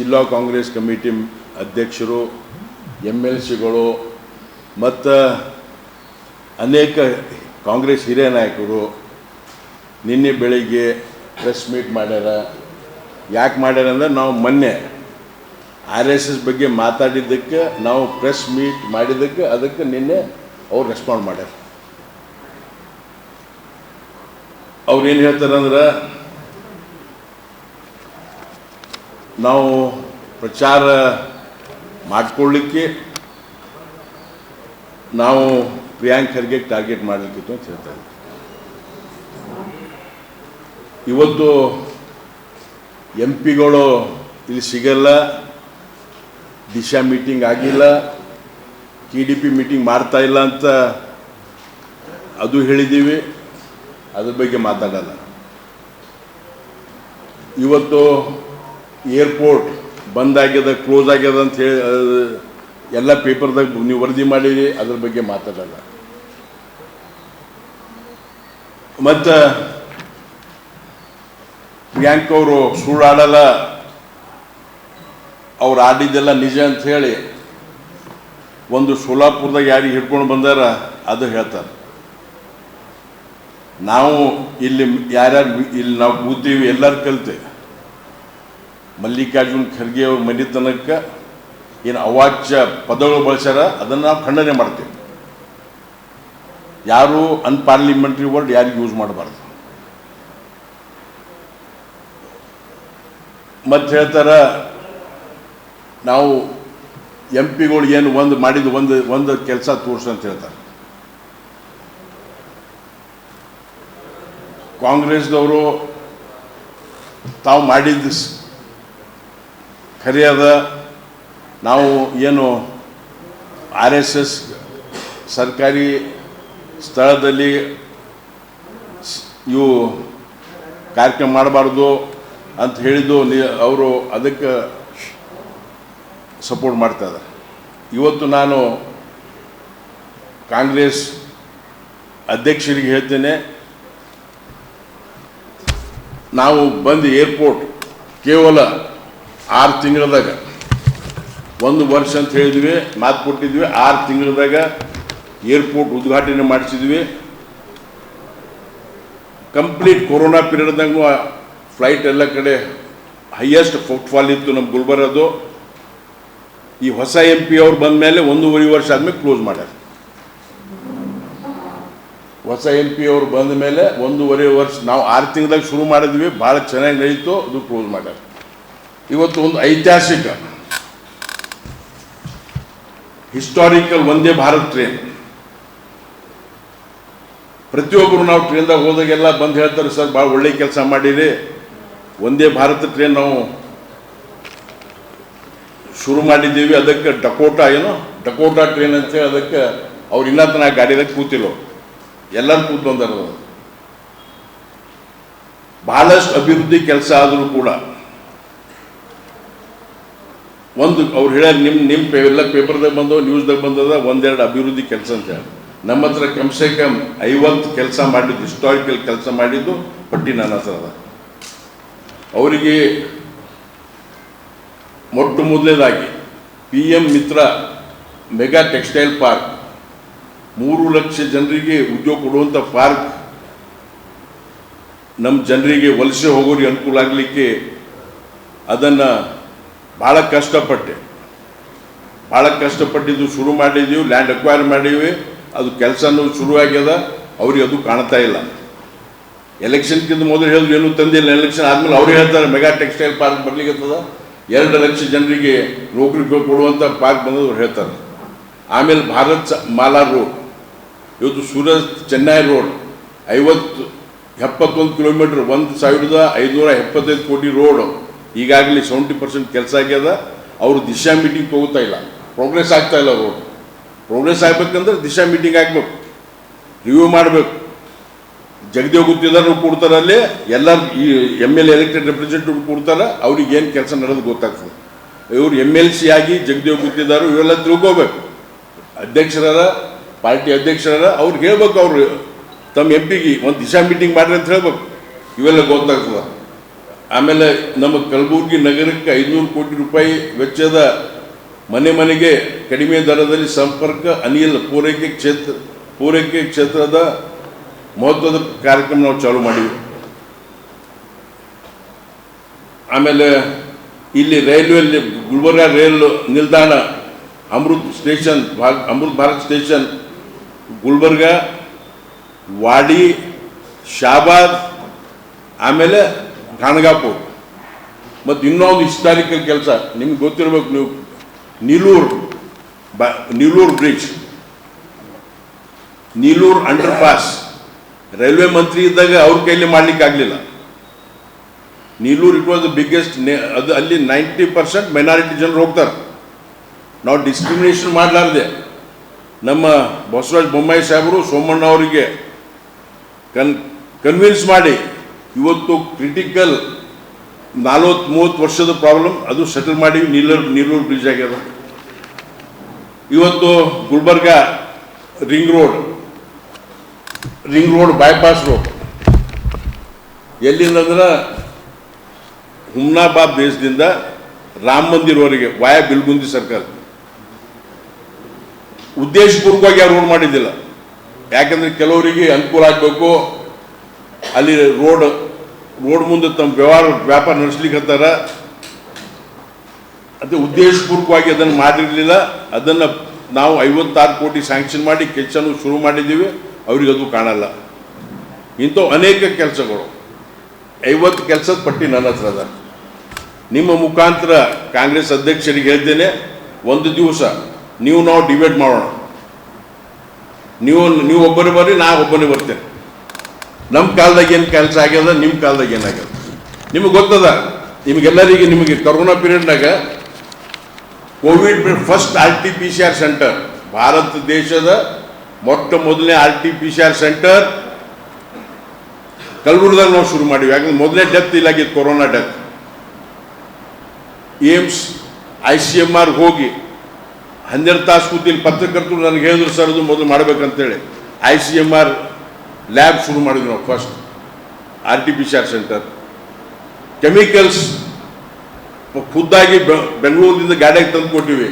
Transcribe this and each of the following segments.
ಜಿಲ್ಲಾ ಕಾಂಗ್ರೆಸ್ ಕಮಿಟಿ ಅಧ್ಯಕ್ಷರು M L ಸಿಗಳು, ಮತ್ತು ಅನೇಕ ಕಾಂಗ್ರೆಸ್ ಹಿರಿಯ ನಾಯಕರು ನಿನ್ನೆ ಬೆಳಿಗ್ಗೆ ಪ್ರೆಸ್ ಮೀಟ್ ಮಾಡ್ಯಾರ. ಯಾಕೆ ಮಾಡ್ಯಾರ ಅಂದರೆ ನಾವು ಮೊನ್ನೆ ಆರ್ ಎಸ್ ಎಸ್ ಬಗ್ಗೆ ಮಾತಾಡಿದ್ದಕ್ಕೆ, ನಾವು ಪ್ರೆಸ್ ಮೀಟ್ ಮಾಡಿದ್ದಕ್ಕೆ, ಅದಕ್ಕೆ ನಿನ್ನೆ ಅವ್ರು ರೆಸ್ಪಾಂಡ್ ಮಾಡ್ಯಾರ. ಅವ್ರು ಏನು ಹೇಳ್ತಾರಂದ್ರೆ ನಾವು ಪ್ರಚಾರ ಮಾಡಿಕೊಳ್ಳಿಕ್ಕೆ ನಾವು ಪ್ರಿಯಾಂಕ್ ಖರ್ಗೆ ಟಾರ್ಗೆಟ್ ಮಾಡಲಿಕ್ಕಿತ್ತು ಅಂತ ಹೇಳ್ತಾರೆ ಇವತ್ತು ಎಂ ಪಿಗಳು ಇಲ್ಲಿ ಸಿಗಲ್ಲ, ದಿಶಾ ಮೀಟಿಂಗ್ ಆಗಿಲ್ಲ, ಟಿ ಡಿ ಪಿ ಮೀಟಿಂಗ್ ಮಾಡ್ತಾ ಇಲ್ಲ ಅಂತ ಅದು ಹೇಳಿದ್ದೀವಿ, ಅದ್ರ ಬಗ್ಗೆ ಮಾತಾಡಲ್ಲ. ಇವತ್ತು ಏರ್ಪೋರ್ಟ್ ಬಂದ್ ಆಗ್ಯದ, ಕ್ಲೋಸ್ ಆಗ್ಯದ ಅಂತ ಹೇಳಿ ಎಲ್ಲ ಪೇಪರ್ದಾಗ ನೀವು ವರದಿ ಮಾಡಿರಿ, ಅದ್ರ ಬಗ್ಗೆ ಮಾತಾಡಲ್ಲ. ಮತ್ತು ಪ್ರಿಯಾಂಕ್ ಅವರು ಸುಳ್ಳು ಆಡಲ್ಲ. ಅವ್ರು ಆಡಿದ್ದೆಲ್ಲ ನಿಜ ಅಂತ ಹೇಳಿ ಒಂದು ಸೋಲಾಪುರದಾಗ ಯಾರಿಗೆ ಹಿಡ್ಕೊಂಡು ಬಂದಾರ, ಅದು ಹೇಳ್ತಾರೆ. ನಾವು ಇಲ್ಲಿ ಯಾರ್ಯಾರು, ಇಲ್ಲಿ ನಾವು ಕೂತೀವಿ, ಎಲ್ಲರೂ ಕಲಿತೆ. ಮಲ್ಲಿಕಾರ್ಜುನ್ ಖರ್ಗೆ ಅವ್ರ ಮನೆತನಕ್ಕೆ ಏನು ಅವಾಚ್ಯ ಪದಗಳು ಬಳಸ್ಯಾರ, ಅದನ್ನು ನಾವು ಖಂಡನೆ ಮಾಡ್ತೇವೆ. ಯಾರು ಅನ್ಪಾರ್ಲಿಮೆಂಟ್ರಿ ವರ್ಡ್ ಯಾರಿಗೂ ಯೂಸ್ ಮಾಡಬಾರ್ದು. ಮತ್ತೆ ಹೇಳ್ತಾರ, ನಾವು ಎಂ ಪಿಗಳು ಏನು ಒಂದು ಮಾಡಿದ ಒಂದು ಒಂದು ಕೆಲಸ ತೋರಿಸ ಅಂತ ಹೇಳ್ತಾರೆ. ಕಾಂಗ್ರೆಸ್ದವರು ತಾವು ಮಾಡಿದ್ದು ಅದ ನಾವು ಏನು ಆರ್ ಎಸ್ ಎಸ್ ಸರ್ಕಾರಿ ಸ್ಥಳದಲ್ಲಿ ಇವು ಕಾರ್ಯಕ್ರಮ ಮಾಡಬಾರ್ದು ಅಂತ ಹೇಳಿದ್ದು ಅವರು ಅದಕ್ಕೆ ಸಪೋರ್ಟ್ ಮಾಡ್ತಾ ಇದ್ದಾರೆ. ಇವತ್ತು ನಾನು ಕಾಂಗ್ರೆಸ್ ಅಧ್ಯಕ್ಷರಿಗೆ ಹೇಳ್ತೇನೆ, ನಾವು ಬಂದು ಏರ್ಪೋರ್ಟ್ ಕೇವಲ ಆರು ತಿಂಗಳದಾಗ. ಒಂದು ವರ್ಷ ಅಂತ ಹೇಳಿದ್ವಿ, ಮಾತು ಕೊಟ್ಟಿದ್ವಿ. ಆರು ತಿಂಗಳದಾಗ ಏರ್ಪೋರ್ಟ್ ಉದ್ಘಾಟನೆ ಮಾಡಿಸಿದ್ವಿ. ಕಂಪ್ಲೀಟ್ ಕೊರೋನಾ ಪೀರಿಯಡ್ದಾಗೂ ಫ್ಲೈಟ್ ಎಲ್ಲ ಕಡೆ ಹೈಯೆಸ್ಟ್ ಫುಟ್ಫಾಲ್ ಇತ್ತು ನಮ್ಮ ಗುಲ್ಬರ್ಗದು ಈ ಹೊಸ ಎಂ ಪಿ ಅವ್ರು ಬಂದ ಮೇಲೆ ಒಂದೂವರೆ ವರ್ಷ ಆದಮೇಲೆ ಕ್ಲೋಸ್ ಮಾಡ್ಯಾರ. ಹೊಸ ಎಂ ಪಿ ಅವ್ರು ಬಂದ ಮೇಲೆ ಒಂದೂವರೆ ವರ್ಷ, ನಾವು ಆರು ತಿಂಗಳಾಗ ಶುರು ಮಾಡಿದ್ವಿ, ಭಾಳ ಚೆನ್ನಾಗಿ ನಡೀತು, ಅದು ಕ್ಲೋಸ್ ಮಾಡ್ಯಾರ. ಇವತ್ತು ಒಂದು ಐತಿಹಾಸಿಕ ಹಿಸ್ಟಾರಿಕಲ್ ಒಂದೇ ಭಾರತ್ ಟ್ರೈನ್ ಪ್ರತಿಯೊಬ್ಬರು ನಾವು ಟ್ರೈನ್ದಾಗ ಹೋದಾಗೆಲ್ಲ ಬಂದು ಹೇಳ್ತಾರೆ, ಸರ್, ಭಾಳ ಒಳ್ಳೆ ಕೆಲಸ ಮಾಡಿರಿ. ಒಂದೇ ಭಾರತ ಟ್ರೈನ್ ನಾವು ಶುರು ಮಾಡಿದ್ದೀವಿ. ಅದಕ್ಕೆ ಡಕೋಟಾ ಏನು? ಡಕೋಟಾ ಟ್ರೈನ್ ಅಂತೇಳಿ ಅದಕ್ಕೆ ಅವ್ರು ಇನ್ನೂ ತನಕ ಗಾಡಿದಾಗ ಕೂತಿಲ್ಲ ಎಲ್ಲರೂ ಕೂತ್ ಬಂದರು. ಬಹಳಷ್ಟು ಅಭಿವೃದ್ಧಿ ಕೆಲಸ ಆದರೂ ಕೂಡ ಒಂದು ಅವ್ರು ಹೇಳ್ಯಾರ ನಿಮ್ಮ ನಿಮ್ಮ ಪೇ, ಎಲ್ಲ ಪೇಪರ್ದಾಗ ಬಂದವು ನ್ಯೂಸ್ದಾಗ ಬಂದದ, ಒಂದೆರಡು ಅಭಿವೃದ್ಧಿ ಕೆಲಸ ಅಂತ ಹೇಳಿ ನಮ್ಮ ಹತ್ರ ಕಮ್ಸೆ ಕಮ್ ಐವತ್ತು ಕೆಲಸ ಮಾಡಿದ್ದು ಹಿಸ್ಟಾರಿಕಲ್ ಕೆಲಸ ಮಾಡಿದ್ದು ಪಟ್ಟಿ ನನ್ನ ಹತ್ರ ಅದ. ಅವರಿಗೆ ಮೊಟ್ಟ ಮೊದಲನೇದಾಗಿ, P M Mitra mega textile park, ಮೂರು ಲಕ್ಷ ಜನರಿಗೆ ಉದ್ಯೋಗ ಕೊಡುವಂಥ ಪಾರ್ಕ್ ನಮ್ಮ ಜನರಿಗೆ ವಲಸೆ ಹೋಗೋರಿಗೆ ಅನುಕೂಲ ಆಗಲಿಕ್ಕೆ ಅದನ್ನು ಭಾಳ ಕಷ್ಟಪಟ್ಟೆ. ಭಾಳ ಕಷ್ಟಪಟ್ಟಿದ್ದು ಶುರು ಮಾಡಿದ್ದೀವಿ ಲ್ಯಾಂಡ್ ಅಕ್ವೈರ್ ಮಾಡೀವಿ ಅದು ಕೆಲಸನೂ ಶುರು ಆಗ್ಯದ ಅವ್ರಿಗೆ ಅದು ಕಾಣ್ತಾ ಇಲ್ಲ. ಎಲೆಕ್ಷನ್ಗಿಂತ ಮೊದಲು ಹೇಳಿದ್ರು ಏನೂ ತಂದಿಲ್ಲ ಎಲೆಕ್ಷನ್ ಆದಮೇಲೆ ಅವ್ರು ಹೇಳ್ತಾರೆ, ಮೆಗಾ ಟೆಕ್ಸ್ಟೈಲ್ ಪಾರ್ಕ್ ಬರ್ಲಿಕ್ಕತ್ತದ ಎರಡು ಲಕ್ಷ ಜನರಿಗೆ ನೌಕರಿ ಕೊಡುವಂಥ ಪಾರ್ಕ್ ಬಂದದ್ದು ಅವ್ರು ಹೇಳ್ತಾರೆ. ಆಮೇಲೆ ಭಾರತ್ ಮಾಲಾ ರೋಡ್. ಇವತ್ತು ಸೂರತ್ ಚೆನ್ನೈ ರೋಡ್, ಐವತ್ತು, ಎಪ್ಪತ್ತೊಂದು ಕಿಲೋಮೀಟ್ರ್, ಒಂದು ಸಾವಿರದ ಐದುನೂರ ಎಪ್ಪತ್ತೈದು ಕೋಟಿ ರೋಡ್. ಈಗಾಗಲೇ ಸೆವೆಂಟಿ ಪರ್ಸೆಂಟ್ ಕೆಲಸ ಆಗ್ಯದ. ಅವರು ದಿಶಾ ಮೀಟಿಂಗ್ ಹೋಗ್ತಾ ಇಲ್ಲ. ಪ್ರೋಗ್ರೆಸ್ ಆಗ್ತಾ ಇಲ್ಲ ಅವರು. ಪ್ರೋಗ್ರೆಸ್ ಆಗ್ಬೇಕಂದ್ರೆ ದಿಶಾ ಮೀಟಿಂಗ್ ಆಗ್ಬೇಕು. ರಿವ್ಯೂ ಮಾಡಬೇಕು. ಜಗದೇವ್ ಗುತ್ತಿದಾರರು ಕೊಡ್ತಾರೆ ಅಲ್ಲಿ. ಎಲ್ಲರೂ ಈ ಎಂ ಎಲ್ ಎಲೆಕ್ಟೆಡ್ ರೆಪ್ರೆಸೆಂಟೇಟಿವ್ ಕೊಡ್ತಾರೆ. ಅವ್ರಿಗೆ ಏನು ಕೆಲಸ ನಡೆದು ಗೊತ್ತಾಗ್ತದೆ. ಇವರು ಎಂ ಎಲ್ ಸಿ ಆಗಿ ಜಗದೇವ್ ಗುತ್ತಿದಾರು, ಇವೆಲ್ಲ ತಿಳ್ಕೋಬೇಕು. ಅಧ್ಯಕ್ಷರಾರ, ಪಾರ್ಟಿ ಅಧ್ಯಕ್ಷರಾರ, ಅವ್ರಿಗೆ ಹೇಳ್ಬೇಕು ಅವರು. ತಮ್ಮ ಎಂ ಪಿಗೆ ಒಂದು ದಿಶಾ ಮೀಟಿಂಗ್ ಮಾಡ್ರಿ ಅಂತ ಹೇಳ್ಬೇಕು. ಇವೆಲ್ಲ ಗೊತ್ತಾಗ್ತದೆ. ಆಮೇಲೆ ನಮ್ಮ ಕಲಬುರಗಿ ನಗರಕ್ಕೆ ಐನೂರು ಕೋಟಿ ರೂಪಾಯಿ ವೆಚ್ಚದ ಮನೆ ಮನೆಗೆ ಕಡಿಮೆ ದರದಲ್ಲಿ ಸಂಪರ್ಕ, ಅನಿಲ್ ಪೂರೈಕೆ ಕ್ಷೇತ್ರ, ಪೂರೈಕೆ ಕ್ಷೇತ್ರದ ಮಹತ್ವದ ಕಾರ್ಯಕ್ರಮ ನಾವು ಚಾಲೂ ಮಾಡಿವಿ. ಆಮೇಲೆ ಇಲ್ಲಿ ರೈಲ್ವೆ ಗುಲ್ಬರ್ಗ ರೈಲು ನಿಲ್ದಾಣ, ಅಮೃತ್ ಸ್ಟೇಷನ್, ಭಾಗ, ಅಮೃತ್ ಭಾರತ್ ಸ್ಟೇಷನ್, ಗುಲ್ಬರ್ಗ, ವಾಡಿ, ಶಾಬಾದ್, ಆಮೇಲೆ ಖಾನಗಾಪುರ್ ಮತ್ತು ಇನ್ನೊಂದು ಹಿಸ್ಟಾರಿಕಲ್ ಕೆಲಸ, ನಿಮ್ಗೆ ಗೊತ್ತಿರಬೇಕು ನೀವು, ನೀಲೂರ್, ಬ, Nilur bridge. Nilur underpass railway ಮಂತ್ರಿ ಇದ್ದಾಗ ಅವ್ರ ಕೈಲಿ ಮಾಡ್ಲಿಕ್ಕೆ ಆಗಲಿಲ್ಲ. Nilur it was the biggest ಅದು ಅಲ್ಲಿ ನೈಂಟಿ ಪರ್ಸೆಂಟ್ ಮೈನಾರಿಟಿ ಜನರು ಹೋಗ್ತಾರೆ. ನಾವು ಡಿಸ್ಕ್ರಿಮಿನೇಷನ್ ಮಾಡಲಾರ್ದೆ. ನಮ್ಮ ಬಸವರಾಜ ಬೊಮ್ಮಾಯಿ ಸಾಹೇಬರು ಸೋಮಣ್ಣ ಅವರಿಗೆ ಕನ್ ಕನ್ವಿನ್ಸ್ ಮಾಡಿ ಇವತ್ತು ಕ್ರಿಟಿಕಲ್ ನಲ್ವತ್ತು ಮೂವತ್ತು ವರ್ಷದ ಪ್ರಾಬ್ಲಮ್ ಅದು ಸೆಟಲ್ ಮಾಡಿ ನೀಲೂರು ನೀಲೂರು ಬ್ರಿಡ್ಜ್ ಆಗ್ಯದ. ಇವತ್ತು Gulbarga ring road ring road bypass road ಎಲ್ಲಿಂದ ಅಂದ್ರೆ ಹುಮ್ನಾಬಾದ್ ದೇಶದಿಂದ ರಾಮ ಮಂದಿರವರೆಗೆ ವಾಯ ಬಿಲ್ಗುಂದಿ ಸರ್ಕಲ್. ಉದ್ದೇಶಪೂರ್ವಕವಾಗಿ ಯಾರು ರೋಡ್ ಮಾಡಿದ್ದಿಲ್ಲ. ಯಾಕಂದ್ರೆ ಕೆಲವರಿಗೆ ಅನುಕೂಲ ಆಗಬೇಕು ಅಲ್ಲಿ ರೋಡ್ ರೋಡ್ ಮುಂದೆ ತಮ್ಮ ವ್ಯವಹಾರ ವ್ಯಾಪಾರ ನಡೆಸ್ಲಿಕ್ಕೆ ಹತ್ತಾರ ಅದು ಉದ್ದೇಶಪೂರ್ವಕವಾಗಿ ಅದನ್ನು ಮಾಡಿರಲಿಲ್ಲ. ಅದನ್ನು ನಾವು ಐವತ್ತಾರು ಕೋಟಿ ಸ್ಯಾಂಕ್ಷನ್ ಮಾಡಿ ಕೆಲಸನೂ ಶುರು ಮಾಡಿದ್ದೀವಿ. ಅವ್ರಿಗೆ ಅದು ಕಾಣಲ್ಲ. ಇಂಥವು ಅನೇಕ ಕೆಲಸಗಳು. ಐವತ್ತು ಕೆಲಸದ ಪಟ್ಟಿ ನನ್ನ ಹತ್ರ ಅದ. ನಿಮ್ಮ ಮುಖಾಂತರ ಕಾಂಗ್ರೆಸ್ ಅಧ್ಯಕ್ಷರಿಗೆ ಹೇಳ್ತೇನೆ, ಒಂದು ದಿವಸ ನೀವು ನಾವು ಡಿಬೇಟ್ ಮಾಡೋಣ. ನೀವು ನೀವು ಒಬ್ಬರೇ ಬರ್ರಿ, ನಾ ಒಬ್ಬನೇ ಬರ್ತೇನೆ. ನಮ್ಮ ಕಾಲದಾಗ ಏನು ಕೆಲಸ ಆಗ್ಯದ ನಿಮ್ಮ ಕಾಲದಾಗ ಏನಾಗ್ಯದ ನಿಮಗೆ ಗೊತ್ತದ? ನಿಮಗೆಲ್ಲರಿಗೆ ನಿಮಗೆ corona ಪೀರಿಯಡ್ನಾಗ covid first R T P C R centre. Bharat ದೇಶದ ಮೊಟ್ಟ ಮೊದಲನೇ R T P C R centre. ಕಲಬುರದಾಗ ನಾವು ಶುರು ಮಾಡಿವಿ. ಯಾಕಂದ್ರೆ ಮೊದಲನೇ death ಇಲ್ಲಾಗಿತ್ತು, corona death. AIIMS, I C M R ಹೋಗಿ ಹನ್ನೆರಡು ತಾಸು ಕೂತಿಲ್ಲಿ ಪತ್ರಕರ್ತರು ನನಗೆ ಹೇಳಿದ್ರು, ಸರ್, ಅದು ಮೊದಲು ಮಾಡ್ಬೇಕಂತೇಳಿ. I C M R lab ಶುರು ಮಾಡಿದ್ವಿ ನಾವು first R T P C R centre chemicals ಖುದ್ದಾಗಿ ಬೆ- ಬೆಂಗಳೂರಿನಿಂದ ಗಾಡಿಯಾಗಿ ತಂದು ಕೊಟ್ಟಿವಿ.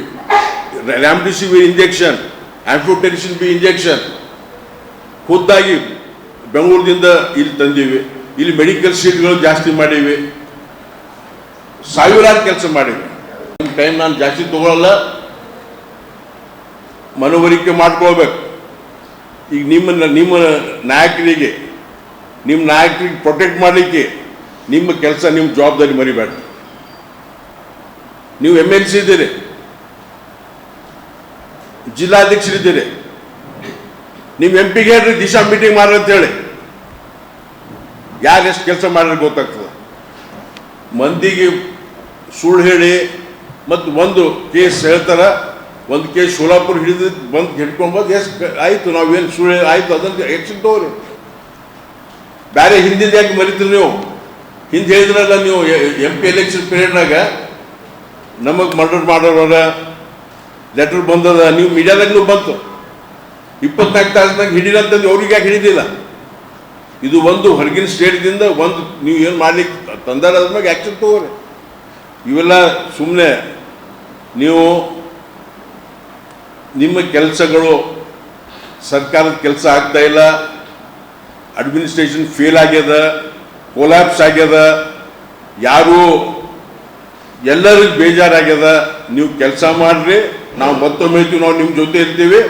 Remdesivir injection amphotericin B injection ಖುದ್ದಾಗಿ ಬೆಂಗಳೂರಿನಿಂದ ಇಲ್ಲಿ ತಂದೀವಿ. ಇಲ್ಲಿ ಮೆಡಿಕಲ್ ಸೀಟ್ಗಳು ಜಾಸ್ತಿ ಮಾಡೀವಿ. ಸಾವಿರಾರು ಕೆಲಸ ಮಾಡಿವಿ. ಟೈಮ್ ನಾನು ಜಾಸ್ತಿ ತಗೊಳ್ಳಲ್ಲ ಮನವರಿಕೆ ಮಾಡ್ಕೊಳ್ಬೇಕು. ಈಗ ನಿಮ್ಮ ನಿಮ್ಮ ನಾಯಕರಿಗೆ ನಿಮ್ಮ ನಾಯಕರಿಗೆ ಪ್ರೊಟೆಕ್ಟ್ ಮಾಡಲಿಕ್ಕೆ ನಿಮ್ಮ ಕೆಲಸ ನಿಮ್ಮ ಜವಾಬ್ದಾರಿ ಮರಿಬೇಡ. ನೀವು ಎಂ ಎಲ್ ಸಿ ಇದ್ದೀರಿ. ಜಿಲ್ಲಾಧ್ಯಕ್ಷರಿದ್ದೀರಿ. ನಿಮ್ಮ ಎಂ ಪಿಗೆ ಹೇಳ್ರಿ ದಿಶಾ ಮೀಟಿಂಗ್ ಮಾಡ್ರಿ ಅಂತ ಹೇಳಿ ಯಾರು ಎಷ್ಟು ಕೆಲಸ ಮಾಡ್ರಿ ಗೊತ್ತಾಗ್ತದೆ. ಮಂದಿಗೆ ಸುಳ್ಳು ಹೇಳಿ, ಮತ್ತು ಒಂದು ಕೇಸ್ ಹೇಳ್ತಾರ ಒಂದು ಕೇಸ್ ಸೋಲಾಪುರ ಹಿಡಿದು ಬಂದು ಹಿಡ್ಕೊಂಡು ಬಂದು ಎಸ್ ಆಯಿತು ನಾವೇನು ಸುಳ್ಳು ಆಯಿತು, ಅದನ್ನು ಆ್ಯಕ್ಷನ್ ತಗೋರಿ. ಬೇರೆ ಹಿಂದಿದ್ದು ಯಾಕೆ ಮರಿತೀರಿ ನೀವು? ಹಿಂದೆ ಹೇಳಿದ್ರಲ್ಲ ನೀವು ಎಂ ಪಿ ಎಲೆಕ್ಷನ್ ಪೀರಿಯಡ್ನಾಗ ನಮಗೆ ಮರ್ಡರ್ ಮಾಡೋರ ಲೆಟರ್ ಬಂದದ, ನೀವು ಮೀಡಿಯಾದಾಗೂ ಬಂತು. ಇಪ್ಪತ್ನಾಲ್ಕು ತಾಸಿನಾಗ ಅಂತಂದು ಅವ್ರಿಗೆ ಯಾಕೆ ಹಿಡಿದಿಲ್ಲ? ಇದು ಒಂದು ಹೊರಗಿನ ಸ್ಟೇಟ್ದಿಂದ ಒಂದು ನೀವು ಏನು ಮಾಡ್ಲಿಕ್ಕೆ ತಂದಾರ ಅದ್ರ ಮ್ಯಾಗ ಆ್ಯಕ್ಷನ್ ತಗೋರಿ. ಇವೆಲ್ಲ ಸುಮ್ಮನೆ ನೀವು ನಿಮ್ಮ ಕೆಲಸಗಳು ಸರ್ಕಾರದ ಕೆಲಸ ಆಗ್ತಾ ಇಲ್ಲ ಅಡ್ಮಿನಿಸ್ಟ್ರೇಷನ್ ಫೇಲ್ ಆಗ್ಯದ ಕೊಲ್ಯಾಪ್ಸ್ ಆಗ್ಯದ, ಯಾರು ಎಲ್ಲರಿಗೂ ಬೇಜಾರಾಗ್ಯದ, ನೀವು ಕೆಲಸ ಮಾಡ್ರಿ, ನಾವು ಮತ್ತೊಮ್ಮೆ ನಾವು ನಿಮ್ಮ ಜೊತೆ ಇರ್ತೀವಿ.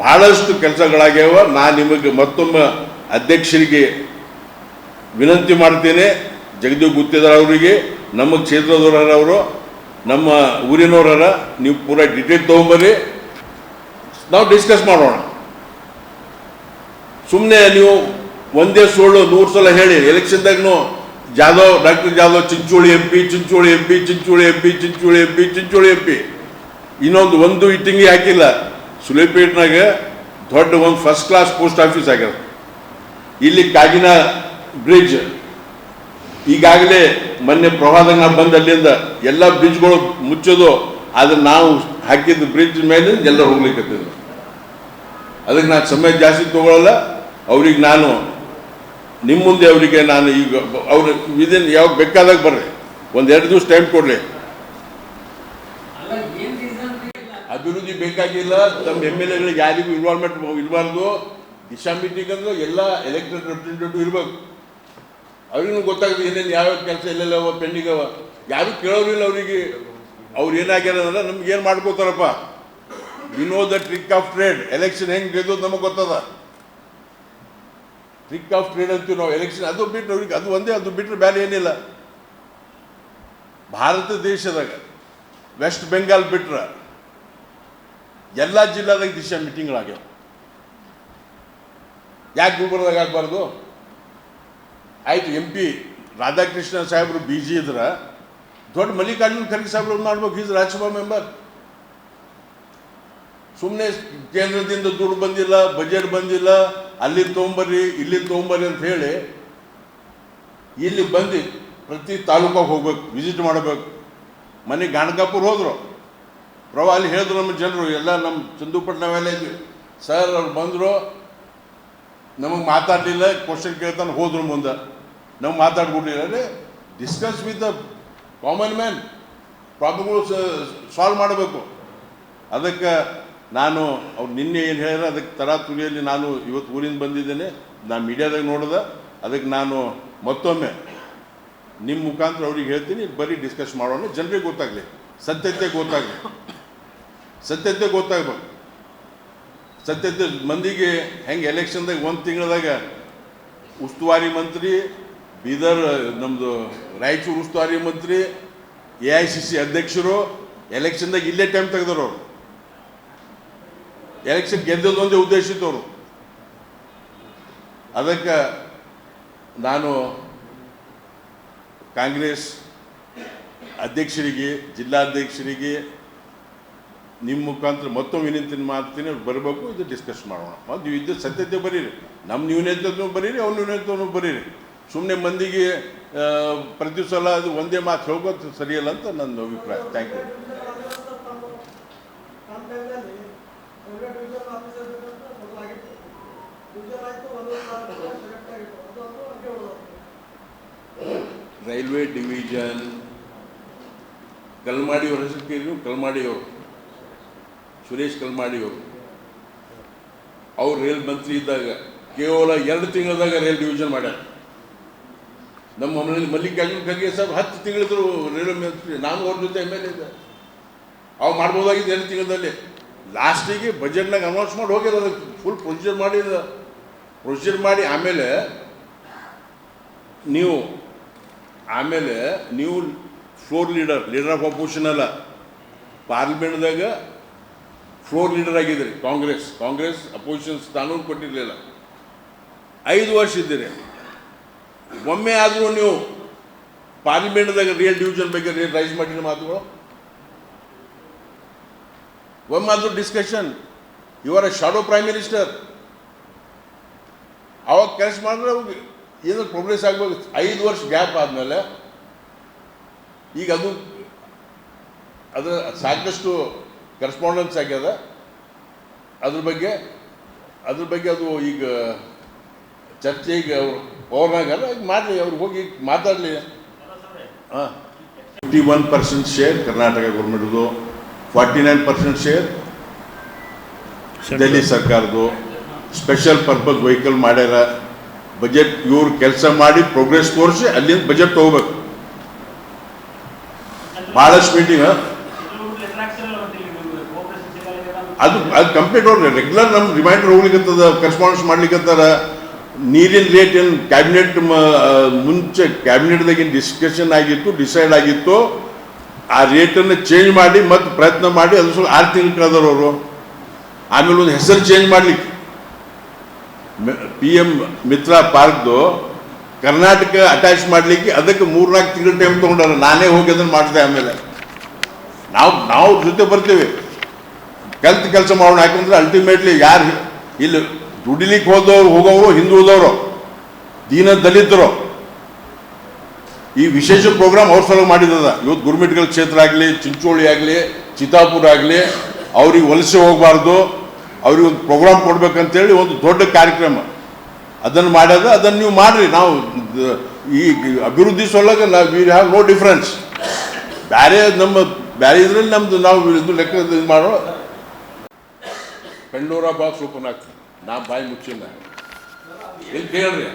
ಬಹಳಷ್ಟು ಕೆಲಸಗಳಾಗ್ಯಾವ ನಾನು ನಿಮಗೆ ಮತ್ತೊಮ್ಮೆ ಅಧ್ಯಕ್ಷರಿಗೆ ವಿನಂತಿ ಮಾಡ್ತೇನೆ ಜಗದೀವ್ ಗುತ್ತಿದಾರ ಅವರಿಗೆ, ನಮ್ಮ ಕ್ಷೇತ್ರದವರವರು, ನಮ್ಮ ಊರಿನವರ ನೀವು ಪೂರ ಡಿಟೇಲ್ ತೊಗೊಂಬರ್ರಿ. ನಾವು ಡಿಸ್ಕಸ್ ಮಾಡೋಣ. ಸುಮ್ಮನೆ ನೀವು ಒಂದೇ ಸುಳ್ಳು ನೂರು ಸಲ ಹೇಳಿ. ಎಲೆಕ್ಷನ್ದಾಗೂ Jadhav doctor Jadhav, Chincholi M P Chincholi M P Chincholi M P Chincholi M P Chincholi M P ಇನ್ನೊಂದು ಒಂದು ಇಟ್ಟಿಂಗಿ ಹಾಕಿಲ್ಲ. ಸುಲೇಪೇಟ್ನಾಗ ದೊಡ್ಡ ಒಂದು ಫಸ್ಟ್ ಕ್ಲಾಸ್ ಪೋಸ್ಟ್ ಆಫೀಸ್ ಆಗ್ಯದ. ಇಲ್ಲಿ ಕಾಗಿನ ಬ್ರಿಡ್ಜ್ ಈಗಾಗಲೇ ಮೊನ್ನೆ ಪ್ರವಾಹದಾಗ ನಾವು ಬಂದು ಅಲ್ಲಿಂದ ಎಲ್ಲ ಬ್ರಿಡ್ಜ್ಗಳು ಮುಚ್ಚೋದು ಆದ್ರೆ ನಾವು ಹಾಕಿದ್ದು ಬ್ರಿಡ್ಜ್ ಮೇಲೆ ಎಲ್ಲ ಹೋಗ್ಲಿಕ್ಕತ್ತಿದ್ರು ಅದಕ್ಕೆ ನಾನು ಸಮಯ ಜಾಸ್ತಿ ತಗೊಳ್ಳಲ್ಲ ಅವ್ರಿಗೆ ನಾನು ನಿಮ್ಮ ಮುಂದೆ ಅವರಿಗೆ ನಾನು ಈಗ ಅವ್ರ ವಿದಿನ್ ಯಾವಾಗ ಬೇಕಾದಾಗ ಬರ್ರಿ. ಒಂದು ಎರಡು ದಿವಸ ಟೈಮ್ ಕೊಡ್ರಿ. ಅಭಿವೃದ್ಧಿ ಬೇಕಾಗಿಲ್ಲ, ತಮ್ಮ ಎಂ ಎಲ್ ಎಗಳಿಗೆ ಯಾರಿಗೂ ಇನ್ವಾಲ್ವ್ಮೆಂಟ್ ಇರಬಾರ್ದು. ದಿಶಾ ಮೀಟಿಂಗ್ ಅಂದ್ರೆ ಎಲ್ಲ ಎಲೆಕ್ಟೆಡ್ ರೆಪ್ರೆಸೆಂಟೇಟಿವ್ ಇರ್ಬೇಕು. ಅವ್ರಿಗೂ ಗೊತ್ತಾಗುತ್ತೆ ಏನೇನು ಯಾವ್ಯಾವ ಕೆಲಸ ಎಲ್ಲೆಲ್ಲ ಪೆಂಡಿಂಗ್ ಅವ. ಯಾರು ಕೇಳೋರಿಲ್ಲ ಅವರಿಗೆ. ಅವ್ರು ಏನಾಗ್ಯಾರ ಅಂದ್ರೆ ನಮ್ಗೆ ಏನು ಮಾಡ್ಕೋತಾರಪ್ಪ? Know the trick of trade election ಹೆಂಗೆ ಗೆದ್ದು ನಮಗೆ ಗೊತ್ತದ? ಟ್ರಿಕ್ ಆಫ್ ಟ್ರೇಡ್ ಅಂತೀವಿ ನಾವು. ಎಲೆಕ್ಷನ್ ಅದು ಬಿಟ್ಟು ಅವ್ರಿಗೆ ಅದು ಒಂದೇ, ಅದು ಬಿಟ್ಟರೆ ಬೇರೆ ಏನಿಲ್ಲ. ಭಾರತ ದೇಶದಾಗ ವೆಸ್ಟ್ ಬೆಂಗಾಲ್ ಬಿಟ್ರೆ ಎಲ್ಲ ಜಿಲ್ಲಾದಾಗ ದಿಶಾ ಮೀಟಿಂಗ್ಗಳಾಗ್ಯಾವ ಯಾಕೆ ಗುಲ್ಬರ್ದಾಗ ಆಗಬಾರ್ದು? ಆಯ್ತು ಎಂ ಪಿ ರಾಧಾಕೃಷ್ಣ ಸಾಹೇಬರು ಬಿ ಜಿ ಇದ್ರ. ದೊಡ್ಡ ಮಲ್ಲಿಕಾರ್ಜುನ್ ಖರ್ಗೆ ಸಾಹೇಬ್ರು ಮಾಡ್ಬೇಕು? ಈಸ್ ರಾಜ್ಯಸಭಾ ಮೆಂಬರ್ ಸುಮ್ಮನೆ ಕೇಂದ್ರದಿಂದ ದುಡ್ಡು ಬಂದಿಲ್ಲ ಬಜೆಟ್ ಬಂದಿಲ್ಲ ಅಲ್ಲಿ ತೊಗೊಂಬರ್ರಿ ಇಲ್ಲಿ ತೊಗೊಂಬರ್ರಿ ಅಂತ ಹೇಳಿ ಇಲ್ಲಿ ಬಂದು ಪ್ರತಿ ತಾಲೂಕಾಗ ಹೋಗ್ಬೇಕು ವಿಸಿಟ್ ಮಾಡಬೇಕು. ಮನೆ ಗಾಣಕಾಪುರ್ ಹೋದ್ರು. ಪ್ರವಾ ಅಲ್ಲಿ ಹೇಳಿದ್ರು ನಮ್ಮ ಜನರು, ಎಲ್ಲ ನಮ್ಮ ಚಂದೂಪಟ್ಟಣ ನಾವೆಲ್ಲ ಇದ್ವಿ. ಸರ್ ಅವ್ರು ಬಂದರು. ನಮಗೆ ಮಾತಾಡಲಿಲ್ಲ ಕ್ವಶನ್ ಕೇಳ್ತಾನೆ ಹೋದ್ರು ಮುಂದೆ. ನಮ್ಗೆ ಮಾತಾಡ್ಬಿಡ್ಲಿಲ್ಲ. Discuss with the common man ಪ್ರಾಬ್ಲಮ್ಗಳು solve ಮಾಡಬೇಕು. ಅದಕ್ಕೆ ನಾನು ಅವ್ರು ನಿನ್ನೆ ಏನು ಹೇಳಿದ್ರೆ ಅದಕ್ಕೆ ತರ ತುಳಿಯಲ್ಲಿ ನಾನು ಇವತ್ತು ಊರಿಂದ ಬಂದಿದ್ದೇನೆ. ನಾನು ಮೀಡಿಯಾದಾಗ ನೋಡಿದೆ, ಅದಕ್ಕೆ ನಾನು ಮತ್ತೊಮ್ಮೆ ನಿಮ್ಮ ಮುಖಾಂತರ ಅವ್ರಿಗೆ ಹೇಳ್ತೀನಿ, ಬರೀ ಡಿಸ್ಕಸ್ ಮಾಡೋಣ. ಜನರಿಗೆ ಗೊತ್ತಾಗಲಿ. ಸತ್ಯತೆ ಗೊತ್ತಾಗಲಿ. ಸತ್ಯತೆ ಗೊತ್ತಾಗಬೇಕು. ಸತ್ಯತೆ ಮಂದಿಗೆ ಹೆಂಗೆ ಎಲೆಕ್ಷನ್ದಾಗ ಒಂದು ತಿಂಗಳದಾಗ ಉಸ್ತುವಾರಿ ಮಂತ್ರಿ ಬೀದರ್ ನಮ್ಮದು ರಾಯಚೂರು ಉಸ್ತುವಾರಿ ಮಂತ್ರಿ, ಎ ಐ ಸಿ ಸಿ ಅಧ್ಯಕ್ಷರು ಎಲೆಕ್ಷನ್ದಾಗ ಇಲ್ಲೇ ಟೈಮ್ ತೆಗೆದ್ರು ಅವರು. ಎಲೆಕ್ಷನ್ ಉದ್ದೇಶ ಉದ್ದೇಶಿತವರು ಅದಕ್ಕೆ ನಾನು ಕಾಂಗ್ರೆಸ್ ಅಧ್ಯಕ್ಷರಿಗೆ, ಜಿಲ್ಲಾಧ್ಯಕ್ಷರಿಗೆ ನಿಮ್ಮ ಮುಖಾಂತರ ಮತ್ತೊಮ್ಮೆ ವಿನಂತಿ ಮಾಡ್ತೀನಿ, ಬರಬೇಕು, ಇದು ಡಿಸ್ಕಸ್ ಮಾಡೋಣ. ಮತ್ತು ನೀವು ಇದ್ದ ಸತ್ಯತೆ ಬರೀರಿ. ನಮ್ಮ ನ್ಯೂನತೆನೂ ಬರೀರಿ, ಅವ್ರ ನ್ಯೂನತೆನೂ ಬರೀರಿ. ಸುಮ್ಮನೆ ಮಂದಿಗೆ ಪ್ರತಿ ಸಲ ಅದು ಒಂದೇ ಮಾತು ಹೋಗೋದು ಸರಿಯಲ್ಲ ಅಂತ ನನ್ನ ಅಭಿಪ್ರಾಯ. Thank you railway division Kalmadi ಅವ್ರ ಹೆಸರು ಕೇಳಿದ್ರು? ಕಲ್ಮಾಡಿಯವರು ಸುರೇಶ್ ಕಲ್ಮಾಡಿಯವರು ಅವ್ರು. ರೈಲ್ ಮಂತ್ರಿ ಇದ್ದಾಗ, ಕೇವಲ ಎರಡು ತಿಂಗಳದಾಗ ರೈಲ್ ಡಿವಿಷನ್ ಮಾಡ್ಯಾರ. ನಮ್ಮ ಮನೆಯಲ್ಲಿ ಮಲ್ಲಿಕಾರ್ಜುನ್ ಖರ್ಗೆ ಸಾಹೇಬ್ ಹತ್ತು ತಿಂಗಳಿದ್ರು ರೈಲ್ವೆ ಮಂತ್ರಿ ನಾನು ಅವ್ರ ಜೊತೆ ಎಂ ಎಲ್ ಎ ಇದ್ದೆ. ಅವು ಮಾಡ್ಬೋದಾಗಿದ್ದು ಎರಡು ತಿಂಗಳಲ್ಲಿ. ಲಾಸ್ಟಿಗೆ ಬಜೆಟ್ನಾಗ ಅನೌನ್ಸ್ ಮಾಡಿ ಹೋಗ್ಯಾರ ಅದಕ್ಕೆ ಫುಲ್ ಪ್ರೊಸೀಜರ್ ಮಾಡಿದ ಪ್ರೊಸೀಜರ್ ಮಾಡಿ ಆಮೇಲೆ ನೀವು ಆಮೇಲೆ ನೀವು floor leader leader of opposition ಅಲ್ಲ. ಪಾರ್ಲಿಮೆಂಟ್ದಾಗ ಫ್ಲೋರ್ ಲೀಡರ್ ಆಗಿದ್ದೀರಿ ಕಾಂಗ್ರೆಸ್. ಕಾಂಗ್ರೆಸ್ ಅಪೋಸಿಷನ್ ಸ್ಥಾನವನ್ನು ಕೊಟ್ಟಿರಲಿಲ್ಲ. ಐದು ವರ್ಷ ಇದ್ದೀರಿ. ಒಮ್ಮೆ ಆದರೂ ನೀವು ಪಾರ್ಲಿಮೆಂಟ್ದಾಗ ರಿಯಲ್ ಡಿವಿಷನ್ ಬಗ್ಗೆ ರೈಸ್ ಮಾಡಿದ ಮಾತುಗಳು? ಒಮ್ಮೆ ಆದರೂ discussion a shadow prime minister ಅವಾಗ ಕೆಲಸ ಮಾಡಿದ್ರೆ ಅವ್ರಿಗೆ ಏನಾದ್ರು ಪ್ರೋಗ್ರೆಸ್ ಆಗಬೇಕು ಐದು ವರ್ಷ ಗ್ಯಾಪ್ ಆದಮೇಲೆ ಈಗ ಅದು ಅದು ಸಾಕಷ್ಟು ಕರೆಸ್ಪಾಂಡೆನ್ಸ್ ಆಗ್ಯದ. ಅದ್ರ ಬಗ್ಗೆ ಅದ್ರ ಬಗ್ಗೆ ಅದು ಈಗ ಚರ್ಚೆ ಈಗ ಅವರು ಪವರ್ನಾಗಲ್ಲ ಈಗ ಮಾಡಲಿ ಅವ್ರು ಹೋಗಿ ಮಾತಾಡಲಿ. ಹಾಂ. Fifty one percent share Karnataka ಗೌರ್ಮೆಂಟ್ದು forty nine percent share Delhi ಸರ್ಕಾರದ್ದು. Special purpose vehicle ಮಾಡ್ಯಾರ. ಬಜೆಟ್ ಇವ್ರು ಕೆಲಸ ಮಾಡಿ ಪ್ರೋಗ್ರೆಸ್ ತೋರಿಸಿ ಅಲ್ಲಿಂದ ಬಜೆಟ್ ತಗೋಬೇಕು. ಭಾಳಷ್ಟು ಮೀಟಿಂಗ್ ಅದು ಅದು ಕಂಪ್ಲೀಟ್ ಅವ್ರು ರೆಗ್ಯುಲರ್ ನಮ್ಮ ರಿಮೈಂಡರ್ ಹೋಗ್ಲಿಕ್ಕತ್ತದ ಕರೆಸ್ಪಾಂಡೆನ್ಸ್ ಮಾಡ್ಲಿಕ್ಕತ್ತಾರ ನೀರಿನ ರೇಟ್ ಏನು ಕ್ಯಾಬಿನೆಟ್ ಮುಂಚೆ ಕ್ಯಾಬಿನೆಟ್ದಾಗಿನ ಡಿಸ್ಕಷನ್ ಆಗಿತ್ತು ಡಿಸೈಡ್ ಆಗಿತ್ತು, ಆ ರೇಟನ್ನು ಚೇಂಜ್ ಮಾಡಿ ಮತ್ತೆ ಪ್ರಯತ್ನ ಮಾಡಿ ಅದು ಸ್ವಲ್ಪ ಆರು ತಿಂಗಳು ಕಳೆದವರು ಅವರು. ಆಮೇಲೆ ಒಂದು ಹೆಸರು ಚೇಂಜ್ ಮಾಡ್ಲಿಕ್ಕೆ. ಪಿ ಎಂ ಮಿತ್ರ ಪಾರ್ಕ್ದು ಕರ್ನಾಟಕ ಅಟ್ಯಾಚ್ ಮಾಡಲಿಕ್ಕೆ ಅದಕ್ಕೆ ಮೂರ್ನಾಲ್ಕು ತಿಂಗಳು ಟೈಮ್ ತೊಗೊಂಡಾರ. ನಾನೇ ಹೋಗಿ ಅದನ್ನು ಮಾಡಿದೆ ಆಮೇಲೆ. ನಾವು ನಾವು ಜೊತೆ ಬರ್ತೀವಿ. ಕಲ್ತು ಕೆಲಸ ಮಾಡೋಣ ಯಾಕಂದ್ರೆ ಅಲ್ಟಿಮೇಟ್ಲಿ ಯಾರು, ಇಲ್ಲಿ ದುಡಿಲಿಕ್ಕೆ ಹೋದವ್ರು ಹೋಗೋರು ಹಿಂದುಳಿದವರು, ದೀನ ದಲಿತರು. ಈ ವಿಶೇಷ ಪ್ರೋಗ್ರಾಮ್ ಅವ್ರ ಸಲ ಮಾಡಿದ್ದದ ಇವತ್ತು ಗುರುಮಿಟ್ಗಲ್ ಕ್ಷೇತ್ರ ಆಗಲಿ, ಚಿಂಚೋಳಿ ಆಗಲಿ ಚಿತ್ತಾಪುರ ಆಗಲಿ, ಅವ್ರಿಗೆ ವಲಸೆ ಹೋಗಬಾರ್ದು, ಅವ್ರಿಗೆ ಒಂದು ಪ್ರೋಗ್ರಾಮ್ ಕೊಡ್ಬೇಕಂತೇಳಿ ಒಂದು ದೊಡ್ಡ ಕಾರ್ಯಕ್ರಮ. ಅದನ್ನು ಮಾಡೋದು ಅದನ್ನು ನೀವು ಮಾಡ್ರಿ. ನಾವು ಈ ಅಭಿವೃದ್ಧಿ ಸೊಲ್ಲಾಗ ನಾವು ವಿ ಹ್ಯಾವ್ ನೋ ಡಿಫ್ರೆನ್ಸ್ ಬೇರೆ ನಮ್ಮ ಬೇರೆ ಇದ್ರಲ್ಲಿ ನಮ್ದು ನಾವು ಇದು ಲೆಕ್ಕ ಇದು ಮಾಡೋ ಪೆಂಡೂರ ಬಾಕ್ಸ್ ಓಪನ್ ಆಗ್ತದೆ. ನಾ ಬಾಯಿ ಮುಚ್ಚಿಲ್ಲ. ಇಲ್ಲಿ ಕೇಳ್ರಿ?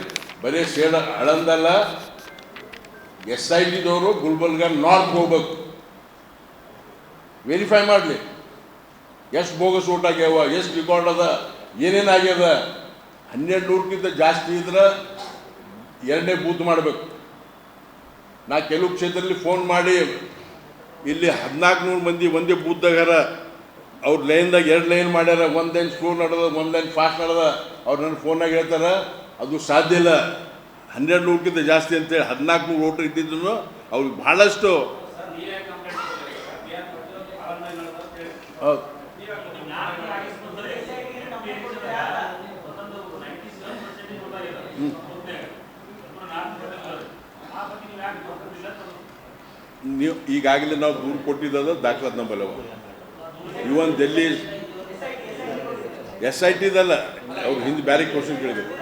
ಬರೀ ಸೇಡ ಅಳಂದಲ್ಲ. ಎಸ್ ಐ ಟಿದವರು ಗುಲ್ಬರ್ಗ ನಾರ್ತ್ ಹೋಗ್ಬೇಕು. ವೆರಿಫೈ ಮಾಡಲಿ. ಎಷ್ಟು ಬೋಗಸ್ ಸೂಟ್ ಆಗ್ಯಾವ ಎಷ್ಟು ರೆಕಾರ್ಡ್ ಅದ, ಏನೇನು ಆಗ್ಯದ? ಹನ್ನೆರಡು ನೂರಕ್ಕಿಂತ ಜಾಸ್ತಿ ಇದ್ರೆ ಎರಡನೇ ಬೂತ್ ಮಾಡಬೇಕು. ನಾ ಕೆಲವು ಕ್ಷೇತ್ರದಲ್ಲಿ ಫೋನ್ ಮಾಡಿ, ಇಲ್ಲಿ ಹದಿನಾಲ್ಕು ನೂರು ಮಂದಿ ಒಂದೇ ಬೂತ್ದಾಗಾರ ಅವ್ರ ಲೈನ್ದಾಗ ಎರಡು ಲೈನ್ ಮಾಡ್ಯಾರ, ಒಂದು ಲೈನ್ ಸ್ಲೋ ನಡೆದ ಒಂದು ಲೈನ್ ಫಾಸ್ಟ್ ನಡೆದ ಅವ್ರು ನನ್ನ ಫೋನಾಗ ಹೇಳ್ತಾರೆ, ಅದು ಸಾಧ್ಯ ಇಲ್ಲ. ಹನ್ನೆರಡು ನೂರಕ್ಕಿಂತ ಜಾಸ್ತಿ ಅಂತೇಳಿ ಹದಿನಾಲ್ಕು ನೂರು ಓಟ್ರ್ ಇದ್ದಿದ್ದು ಅವ್ರಿಗೆ ಭಾಳಷ್ಟು ನೀವು ಈಗಾಗಲೇ ನಾವು ದೂರು ಕೊಟ್ಟಿದ್ದದ ದಾಖಲಾತ್ ನಂಬಲ್ಲವ ಇವನ್ ಡೆಲ್ಲಿ ಎಸ್ ಐ ಟಿದಲ್ಲ ಅವ್ರು ಹಿಂದೆ ಬೇರೆ ಕ್ವಶನ್ ಕೇಳಬೇಕು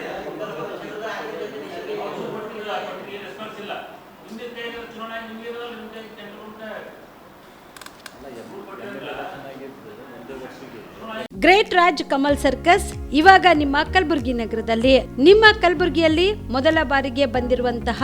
ಗ್ರೇಟ್ ರಾಜ್ ಕಮಲ್ ಸರ್ಕಸ್, ಇವಾಗ ನಿಮ್ಮ ಕಲಬುರಗಿ ನಗರದಲ್ಲಿ. ನಿಮ್ಮ ಕಲಬುರಗಿಯಲ್ಲಿ ಮೊದಲ ಬಾರಿಗೆ ಬಂದಿರುವಂತಹ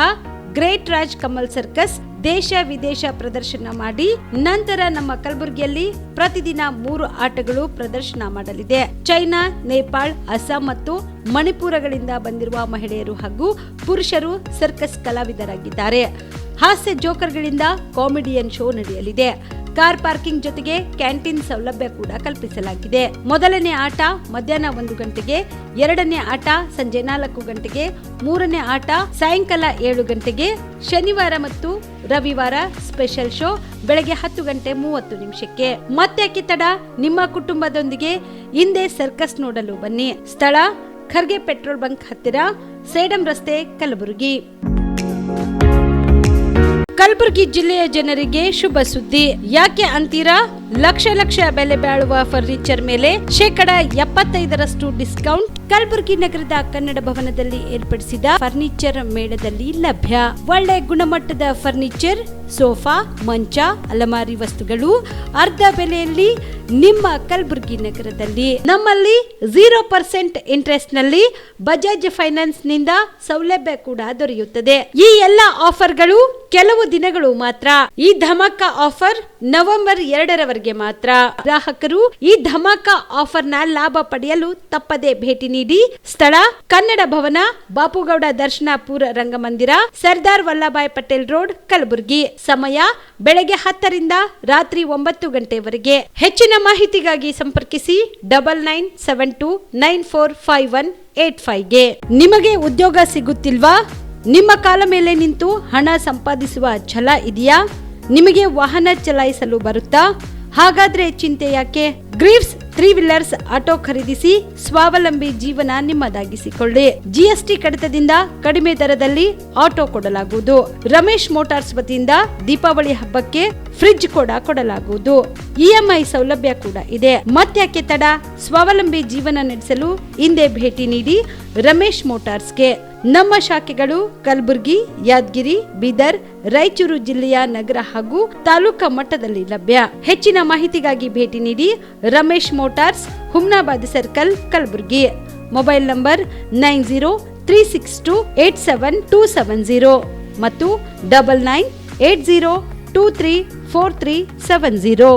ಗ್ರೇಟ್ ರಾಜ್ ಕಮಲ್ ಸರ್ಕಸ್ ದೇಶ ವಿದೇಶ ಪ್ರದರ್ಶನ ಮಾಡಿ ನಂತರ ನಮ್ಮ ಕಲಬುರಗಿಯಲ್ಲಿ ಪ್ರತಿದಿನ ಮೂರು ಆಟಗಳು ಪ್ರದರ್ಶನ ಮಾಡಲಿದೆ. ಚೈನಾ, ನೇಪಾಳ್, ಅಸ್ಸಾಂ ಮತ್ತು ಮಣಿಪುರಗಳಿಂದ ಬಂದಿರುವ ಮಹಿಳೆಯರು ಹಾಗೂ ಪುರುಷರು ಸರ್ಕಸ್ ಕಲಾವಿದರಾಗಿದ್ದಾರೆ. ಹಾಸ್ಯ ಜೋಕರ್ಗಳಿಂದ ಕಾಮಿಡಿಯನ್ ಶೋ ನಡೆಯಲಿದೆ. ಕಾರ್ ಪಾರ್ಕಿಂಗ್ ಜೊತೆಗೆ ಕ್ಯಾಂಟೀನ್ ಸೌಲಭ್ಯ ಕೂಡ ಕಲ್ಪಿಸಲಾಗಿದೆ. ಮೊದಲನೇ ಆಟ ಮಧ್ಯಾಹ್ನ ಒಂದು ಗಂಟೆಗೆ, ಎರಡನೇ ಆಟ ಸಂಜೆ ನಾಲ್ಕು ಗಂಟೆಗೆ, ಮೂರನೇ ಆಟ ಸಾಯಂಕಾಲ ಏಳು ಗಂಟೆಗೆ, ಶನಿವಾರ ಮತ್ತು ರವಿವಾರ ಸ್ಪೆಷಲ್ ಶೋ ಬೆಳಗ್ಗೆ ಹತ್ತು ಗಂಟೆ ಮೂವತ್ತು ನಿಮಿಷಕ್ಕೆ. ಮತ್ತೆ ತಡ ನಿಮ್ಮ ಕುಟುಂಬದೊಂದಿಗೆ ಹಿಂದೆ ಸರ್ಕಸ್ ನೋಡಲು ಬನ್ನಿ. ಸ್ಥಳ ಖರ್ಗೆ ಪೆಟ್ರೋಲ್ ಬಂಕ್ ಹತ್ತಿರ, ಸೇಡಂ ರಸ್ತೆ ಕಲಬುರಗಿ. ಕಲಬುರಗಿ ಜಿಲ್ಲೆಯ ಜನರಿಗೆ ಶುಭ ಸುದ್ದಿ. ಯಾಕೆ ಅಂತೀರಾ? ಲಕ್ಷ ಲಕ್ಷ ಬೆಲೆ ಬಾಳುವ ಫರ್ನಿಚರ್ ಮೇಲೆ ಶೇಕಡ ಎಪ್ಪತ್ತೈದರಷ್ಟು ಡಿಸ್ಕೌಂಟ್ ಕಲಬುರಗಿ ನಗರದ ಕನ್ನಡ ಭವನದಲ್ಲಿ ಏರ್ಪಡಿಸಿದ ಫರ್ನಿಚರ್ ಮೇಳದಲ್ಲಿ ಲಭ್ಯ. ಒಳ್ಳೆ ಗುಣಮಟ್ಟದ ಫರ್ನಿಚರ್ ಸೋಫಾ, ಮಂಚ, ಅಲಮಾರಿ ವಸ್ತುಗಳು ಅರ್ಧ ಬೆಲೆಯಲ್ಲಿ ನಿಮ್ಮ ಕಲಬುರಗಿ ನಗರದಲ್ಲಿ. ನಮ್ಮಲ್ಲಿ ಜೀರೋ ಪರ್ಸೆಂಟ್ ಇಂಟ್ರೆಸ್ಟ್ನಲ್ಲಿ ಬಜಾಜ್ ಫೈನಾನ್ಸ್ನಿಂದ ಸೌಲಭ್ಯ ಕೂಡ ದೊರೆಯುತ್ತದೆ. ಈ ಎಲ್ಲ ಆಫರ್ಗಳು ಕೆಲವು ದಿನಗಳು ಮಾತ್ರ. ಈ ಧಮಕ ಆಫರ್ ನವೆಂಬರ್ ಎರಡರವರೆಗೆ ಮಾತ್ರ ಗ್ರಾಹಕರು ಈ ಧಮಾಕ ಆಫರ್ನ ಲಾಭ ಪಡೆಯಲು ತಪ್ಪದೆ ಭೇಟಿ ನೀಡಿ ಸ್ಥಳ, ಕನ್ನಡ ಭವನ, ಬಾಪುಗೌಡ ದರ್ಶನಾಪುರ ರಂಗಮಂದಿರ, ಸರ್ದಾರ್ ವಲ್ಲಭಾಯ್ ಪಟೇಲ್ ರೋಡ್, ಕಲಬುರಗಿ. ಸಮಯ ಬೆಳಗ್ಗೆ ಹತ್ತರಿಂದ ರಾತ್ರಿ ಒಂಬತ್ತು ಗಂಟೆವರೆಗೆ. ಹೆಚ್ಚಿನ ಮಾಹಿತಿಗಾಗಿ ಸಂಪರ್ಕಿಸಿ double nine seven two nine four five one eight ಫೈವ್ಗೆ ನಿಮಗೆ ಉದ್ಯೋಗ ಸಿಗುತ್ತಿಲ್ವಾ? ನಿಮ್ಮ ಕಾಲ ಮೇಲೆ ನಿಂತು ಹಣ ಸಂಪಾದಿಸುವ ಛಲ ಇದೆಯಾ? ನಿಮಗೆ ವಾಹನ ಚಲಾಯಿಸಲು ಬರುತ್ತಾ? ಹಾಗಾದ್ರೆ ಚಿಂತೆ ಯಾಕೆ? ಗ್ರೀವ್ಸ್ ತ್ರೀ ವೀಲರ್ಸ್ ಆಟೋ ಖರೀದಿಸಿ ಸ್ವಾವಲಂಬಿ ಜೀವನ ನಿಮ್ಮದಾಗಿಸಿಕೊಳ್ಳಿ. ಜಿಎಸ್ಟಿ ಕಡಿತದಿಂದ ಕಡಿಮೆ ದರದಲ್ಲಿ ಆಟೋ ಕೊಡಲಾಗುವುದು. ರಮೇಶ್ ಮೋಟಾರ್ಸ್ ವತಿಯಿಂದ ದೀಪಾವಳಿ ಹಬ್ಬಕ್ಕೆ ಫ್ರಿಡ್ಜ್ ಕೂಡ ಕೊಡಲಾಗುವುದು. ಇಎಂಐ ಸೌಲಭ್ಯ ಕೂಡ ಇದೆ. ಮತ್ತ್ಯಾಕೆ ತಡ? ಸ್ವಾವಲಂಬಿ ಜೀವನ ನಡೆಸಲು ಹಿಂದೆ ಭೇಟಿ ನೀಡಿ ರಮೇಶ್ ಮೋಟಾರ್ಸ್ಗೆ. ನಮ್ಮ ಶಾಖೆಗಳು ಕಲಬುರಗಿ, ಯಾದಗಿರಿ, ಬೀದರ್, ರಾಯಚೂರು ಜಿಲ್ಲೆಯ ನಗರ ಹಾಗೂ ತಾಲೂಕಾ ಮಟ್ಟದಲ್ಲಿ ಲಭ್ಯ. ಹೆಚ್ಚಿನ ಮಾಹಿತಿಗಾಗಿ ಭೇಟಿ ನೀಡಿ Ramesh motors, Humnabad circle, Kalaburagi. Mobile number nine zero three six two eight seven two seven zero ಮತ್ತು double nine eight zero two three four three seven zero.